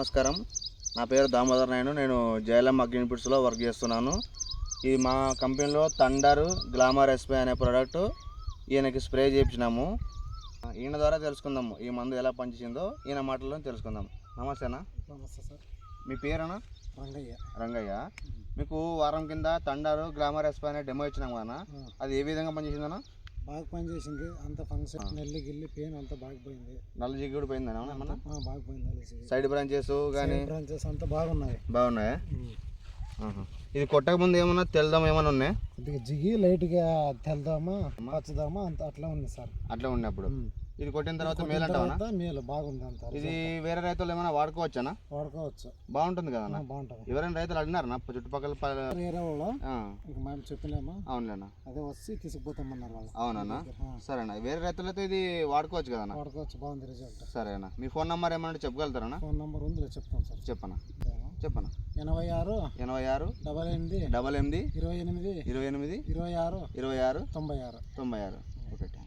నమస్కారం. నా పేరు దామోదర్ నాయుడు. నేను జైలం అగ్నిపిట్స్లో వర్క్ చేస్తున్నాను. ఈ మా కంపెనీలో థండర్ గ్లామర్ ఎస్పై అనే ప్రోడక్ట్ ఈయనకి స్ప్రే చేయించినాము. ఈయన ద్వారా తెలుసుకుందాము ఈ మందు ఎలా పనిచేసిందో ఈయన మాటల్లో తెలుసుకుందాం. నమస్తేనా నమస్తే సార్. మీ పేరేనా రంగయ్య. రంగయ్య. మీకు వారం కింద థండర్ గ్లామర్ ఎస్పై అనే డెమో ఇచ్చినాం కదా అది ఏ విధంగా పనిచేసిందనా బాగా పనిచేసింది అంత ఫంక్షన్ నెల్లి గిల్లి పెయిన్ అంతా బాగా పోయింది. నల్ల జిగ్గుడు పోయిందనా ఏమన్నా? ఆ, బాగా పోయింది సైడ్ బ్రాంచెస్ కానీ బ్రాంచెస్ అంతా బాగున్నాయి. బాగున్నాయా. ఇది కొట్టక ముందు ఏమన్నా తెల్దాం ఏమన్నా ఉన్నాయి? కొద్దిగా జిగి లైట్గా తెల్దామా పచ్చదామా అంత అట్లా ఉంది సార్. అట్లా ఉన్నప్పుడు. ఇది కొట్టిన తర్వాత మేలు అంటావా మేలు బాగుంది అంత ఇది వేరే రైతులు ఏమైనా వాడుకోవచ్చానా? వాడుకోవచ్చు. బాగుంటుంది కదా బాగుంటుంది. ఎవరైనా రైతులు అడిగినారనా? చుట్టుపక్కల వేరే వాళ్ళు? ఇంక మేము చెప్పినామా అవునులేనా? అదే వచ్చి తీసుకుపోతామన్నారు వాళ్ళు. అవునన్నా? ఆ, సరేనా. వేరే రైతులతో ఇది వాడుకోవచ్చు కదన్నా వాడుకోవచ్చు బాగుంది రిజల్ట్ సరేనా. మీ ఫోన్ నెంబర్ ఏమన్నా చెప్పగలుగుతారనా ఫోన్ నెంబర్ ఉంది చెప్తాం సార్. చెప్పనా? చెప్పనా? ఎనభై ఆరు ఎనభై ఆరు డబల్ ఎనిమిది డబల్ ఎనిమిది ఇరవై ఎనిమిది ఇరవై ఎనిమిది ఇరవై ఆరు ఇరవై ఆరు తొంభై ఆరు. తొంభై ఆరు.